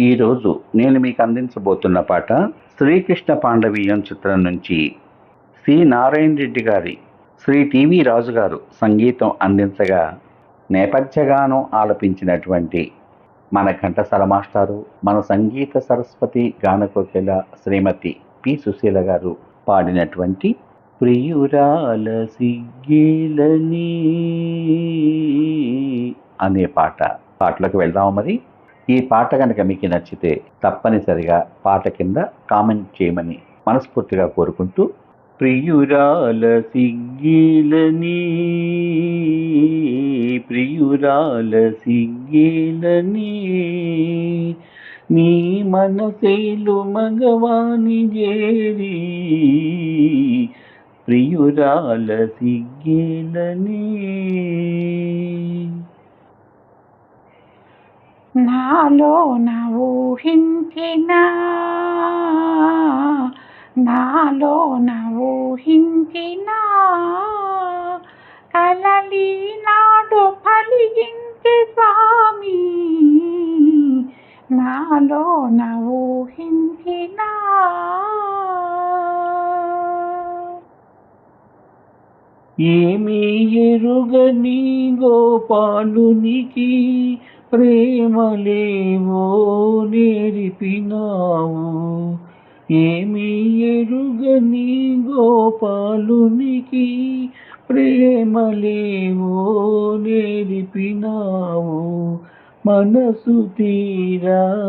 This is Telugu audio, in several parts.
ఈరోజు నేను మీకు అందించబోతున్న పాట శ్రీకృష్ణ పాండవీయం చిత్రం నుంచి సి. నారాయణ రెడ్డి గారి శ్రీ టివి రాజు గారు సంగీతం అందించగా నేపథ్యగానం ఆలపించినటువంటి మన ఘంటసాల మాస్టారు మన సంగీత సరస్వతి గానకోకిల శ్రీమతి పి. సుశీల గారు పాడినటువంటి ప్రియురాల సిగ్గిలని అనే పాట. పాటలోకి వెళ్దాము మరి? ఈ పాట కనుక మీకు నచ్చితే తప్పనిసరిగా పాట కింద కామెంట్ చేయమని మనస్ఫూర్తిగా కోరుకుంటూ ప్రియురాల సిగ్గిలని ప్రియురాల సిగ్గీలని నీ మనసేలు మగవాని చేరి ప్రియురాల సిగ్గిలని నాలో నా ఊహించిన? నాలో నా ఊహించిన? కలలి నాడు ఫలించే స్వామి. నాలో నా ఊహించిన? ఏమీ ఎరుగని గోపాలునికి? ప్రేమలేవో నేరిపినావు? ఏమీ ఎరుగని గోపాలునికి ప్రేమలేవో నేరిపినావు? మనసు తీరా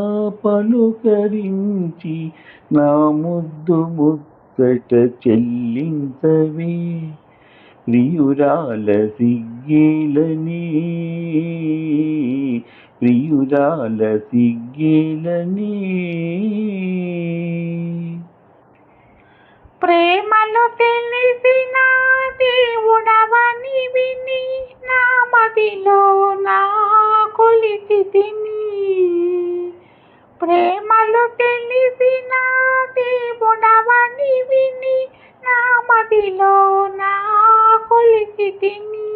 పలుకరించి నా ముద్దు ముచ్చట చెల్లించవే. ప్రియురాల సిగ్గేలని ప్రియురాల సిగ్గిలని ప్రేమలు తెలిసిన దేవుడవని విని నా మదిలో నా కొలిచి తిని ప్రేమలు తెలిసిన దేవుడవని విని నా మదిలో నా కొలిచి తిని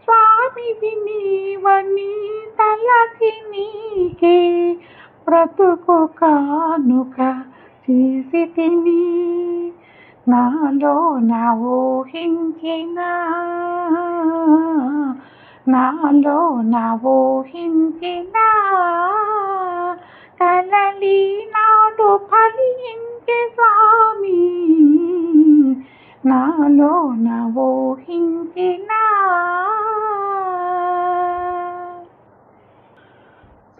స్వామి వినివని నీకే బ్రతుకు కానుక చేసి తిని నాలో నా ఊహించిన నాలో నా ఊహించిన కలలి నాడు ఫలించే స్వామి. నాలో నా ఊహించిన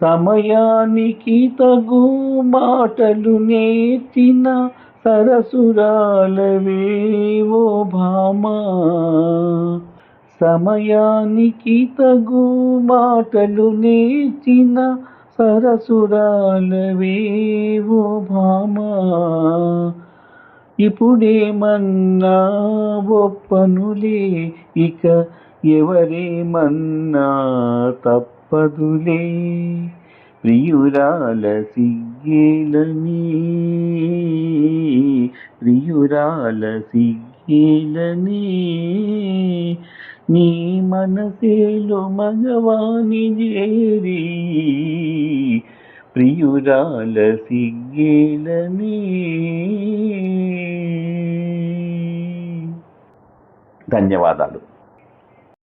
సమయానికి తగు మాటలు నేర్చిన సరసురాలవేవో భామా. సమయానికి తగు మాటలు నేర్చిన సరసురాలవేవో భామా. ఇప్పుడేమన్నా ఒప్పనులే ఇక ఎవరేమన్నా తప్పదులే ప్రియురాల సిగ్గేలని. ప్రియురాల సిగ్గేలని. నీ మనసేలో మగవాని చేరి. ప్రియురాల సిగ్గేలని. ధన్యవాదాలు.